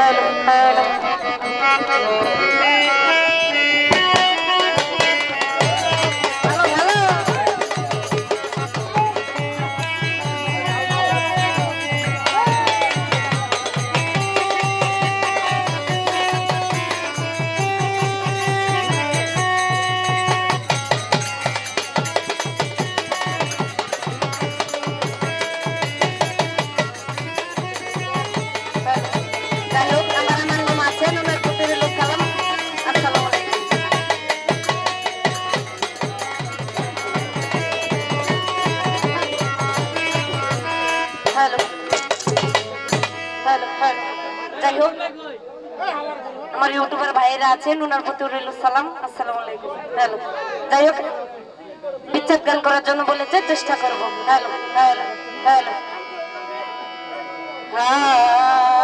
Hello hello যাই হোক আমার ইউটিউবার ভাইয়েরা আছেন ওনার প্রতি সালাম, আসসালাম আলাইকুম। হ্যালো। যাই হোক বিচ্ছেদ গান করার জন্য বলেছে চেষ্টা করব। Hello hello hello. হায়।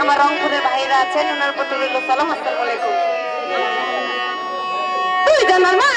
আমার রংপুরের ভাইরা আছেন ওনার প্রতি সালাম আসসালামাইকুম তুই জানার মন